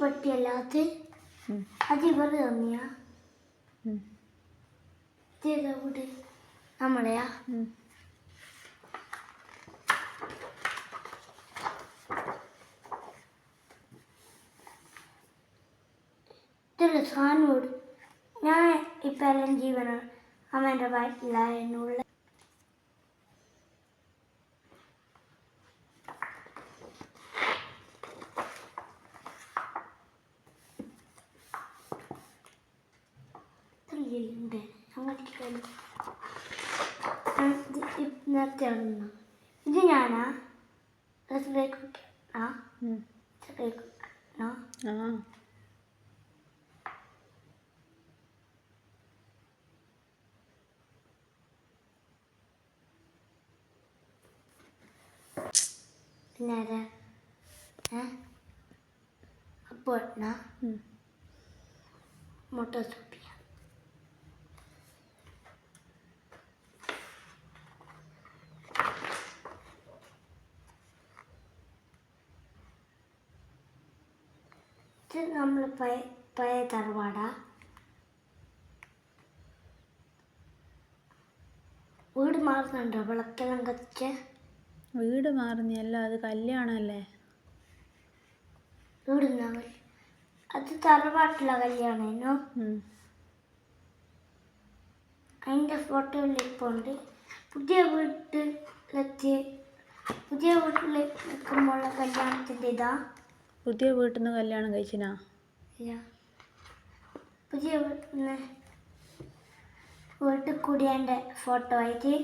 പെട്ടിയല്ലാത്ത ഉം. അത് ഇവർ തന്നെയാ നമ്മളെയാ? സാധനോട് ഞാൻ ഇപ്പം എല്ലാം ജീവനാണ്. അമ്മേന്റെ വയറ്റിലായുള്ള ഉണ്ട്. അങ്ങോട്ടേക്ക് നേരത്തെ ആണെന്നോ ഇത് ഞാനാ? ചെറിയ കുട്ടി. ചെറിയ കുട്ടി. ഏ? അപ്പോൾ. മുട്ട ഇത് നമ്മൾ പഴയ പഴയ തറവാട. വീട് മാറുന്നുണ്ടോ? വിളക്കെല്ലാം കത്തിച്ച്? വീട് മാറുന്നല്ല അത് കല്യാണമല്ലേ വീട് അത് തറവാട്ടിലെ കല്യാണേനോ. അതിന്റെ ഫോട്ടോയിൽ ഇപ്പോൾ ഉണ്ട്. പുതിയ വീട്ടിലെത്തി പുതിയ വീട്ടിൽ നിൽക്കുമ്പോഴുള്ള കല്യാണത്തിന്റെ ഇതാ. പുതിയ വീട്ടിൽ നിന്ന് കല്യാണം കഴിച്ചിനാ? പുതിയ വീട്ടിൽ നിന്ന് വീട്ടിൽ കൂടിയതിന്റെ ഫോട്ടോ ആയിട്ട്.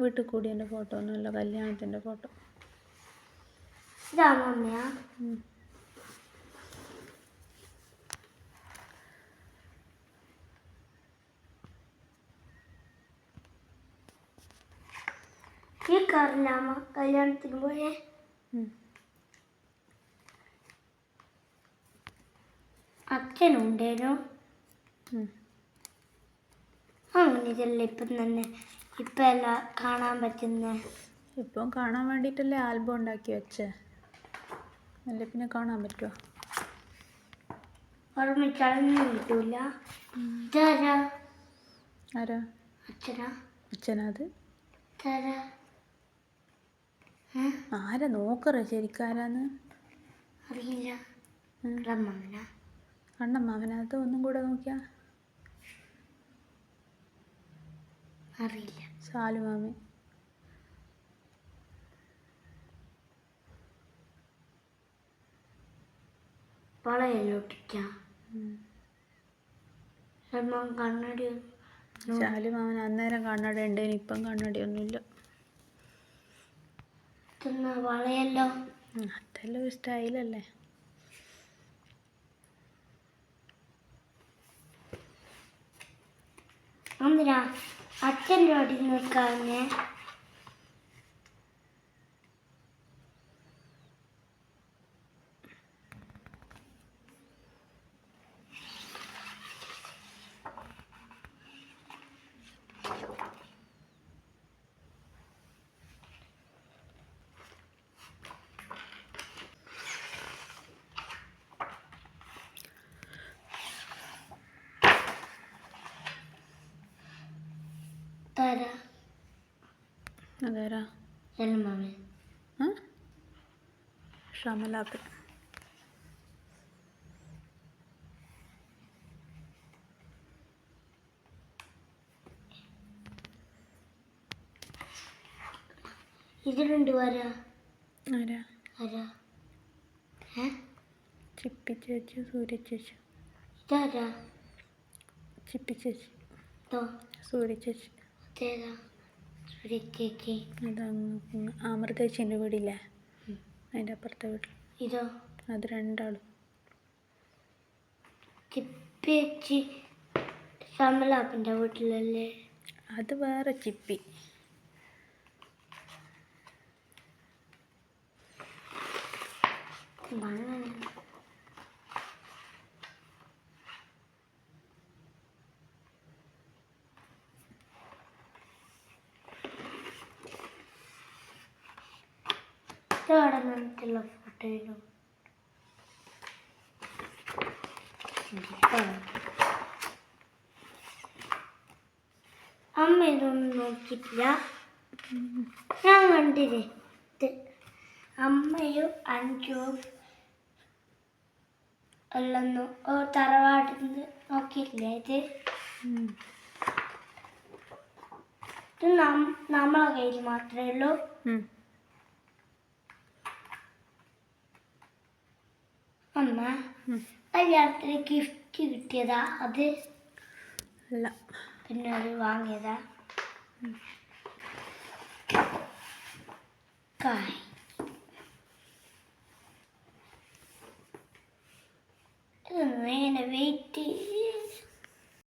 വീട്ടിൽ കൂടി ഫോട്ടോ ഒന്നുമല്ല കല്യാണത്തിന്റെ ഫോട്ടോ ഇതാ മമ്മിയാ. ഈ കാറിലാമ കല്യാണത്തിന് പോയേ? അച്ഛനുണ്ടേനോ. അങ്ങനെ ഇതല്ലേ ഇപ്പം തന്നെ? ഇപ്പം അല്ല കാണാൻ പറ്റുന്ന? ഇപ്പം കാണാൻ വേണ്ടിയിട്ടല്ലേ ആൽബം ഉണ്ടാക്കി വെച്ചേ? അല്ല പിന്നെ കാണാൻ പറ്റുമോ കിട്ടൂല. ഇതാരാ? ആരാ? അച്ഛനാ? അച്ഛനത് ഇതാരാ? ഏ? ആരാ? നോക്കറ ശരിക്കാരാന്ന് അറിയില്ല. ഉം. റമ്മമ്മനാ കണ്ണമ്മാവനകത്ത് ഒന്നും കൂടെ നോക്കിയാ? അറിയില്ല. സാലുമാമി കണ്ണടി ശാലുമാമൻ അന്നേരം കണ്ണട ഉണ്ട് ഇപ്പം കണ്ണടി ഒന്നുമില്ല. വളയല്ലോ. അതെല്ലാം ഒരു സ്റ്റൈലല്ലേ എന്തിനാ അച്ഛന്റെ ഓടി നിൽക്കാഞ്ഞേ തരാ അതേരാ? ചെല്ലമ്മേ ആ? ഷമലാപ്പൻ ഇതിലുണ്ട് ആരാ? ആരാ? ഏ? ചിപ്പി ചേച്ചി സൂര്യ ചേച്ചി. ഇതാരാ? ചിപ്പി ചേച്ചി. സൂര്യ ചേച്ചി. അതങ്ങ് അമൃത ചേച്ചീന്റെ വീടില്ലേ? അതിന്റെ അപ്പുറത്തെ വീട്ടിൽ ഇതോ? അത് രണ്ടാളും. വീട്ടിലല്ലേ? അത് വേറെ ചിപ്പി. മണ്ണ് ഇതവിടെ നിന്നിട്ടുള്ള ഫോട്ടോയിലും അമ്മ ഇതൊന്നും നോക്കിയിട്ടില്ല. ഞാൻ കണ്ടില്ലേ അമ്മയും അഞ്ചും അല്ലെന്നു തറവാട്ടിൽ നിന്ന് നോക്കിയിട്ടില്ലേ ഇത്. ഇത് നമ്മളെ കയ്യിൽ മാത്രമേ ഉള്ളൂ. അമ്മ. കല്യാണത്തിന് ഗിഫ്റ്റ് കിട്ടിയതാ? അത് അല്ല. പിന്നെ അത് വാങ്ങിയതാ. കായ്.